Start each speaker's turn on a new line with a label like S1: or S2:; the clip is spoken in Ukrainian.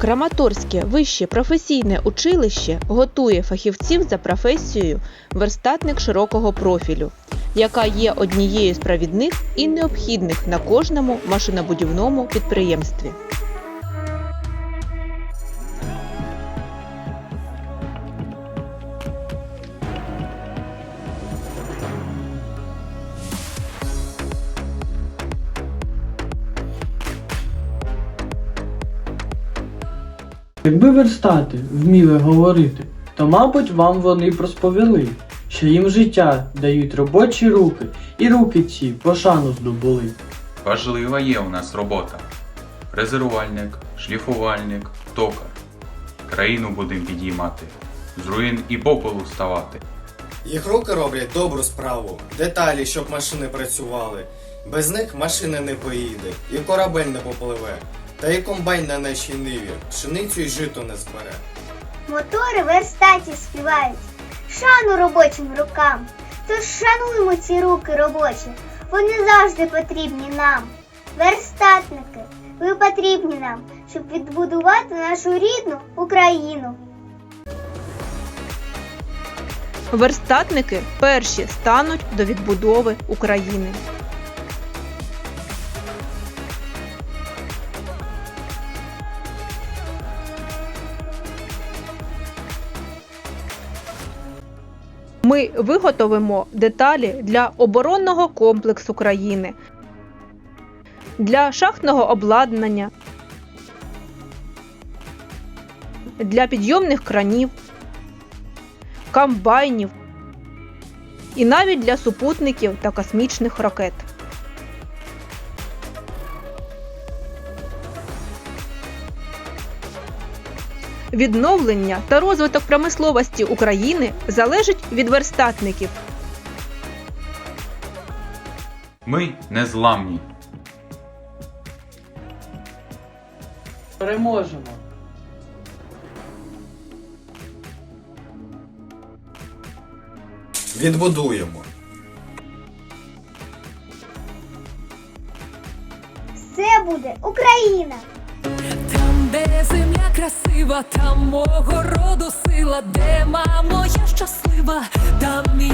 S1: Краматорське вище професійне училище готує фахівців за професією верстатник широкого профілю, яка є однією з провідних і необхідних на кожному машинобудівному підприємстві.
S2: Якби верстати вміли говорити, то, мабуть, вам вони розповіли, що їм життя дають робочі руки, і руки ці пошану здобули.
S3: Важлива є у нас робота. Резервувальник, шліфувальник, токар. Країну будем підіймати, з руїн і попелу ставати.
S4: Їх руки роблять добру справу, деталі, щоб машини працювали. Без них машина не поїде, і корабель не попливе, та і комбайн на нашій ниві пшеницю й жито не збере.
S5: Мотори верстаті співають, шану робочим рукам. Тож шануємо ці руки робочі, вони завжди потрібні нам. Верстатники, ви потрібні нам, щоб відбудувати нашу рідну Україну.
S1: Верстатники перші стануть до відбудови України. Ми виготовимо деталі для оборонного комплексу країни, для шахтного обладнання, для підйомних кранів, комбайнів і навіть для супутників та космічних ракет. Відновлення та розвиток промисловості України залежить від верстатників.
S3: Ми незламні.
S2: Переможемо!
S4: Відбудуємо.
S5: Все буде Україна!
S6: Де земля красива, там мого роду сила, де мамо я щаслива, там мій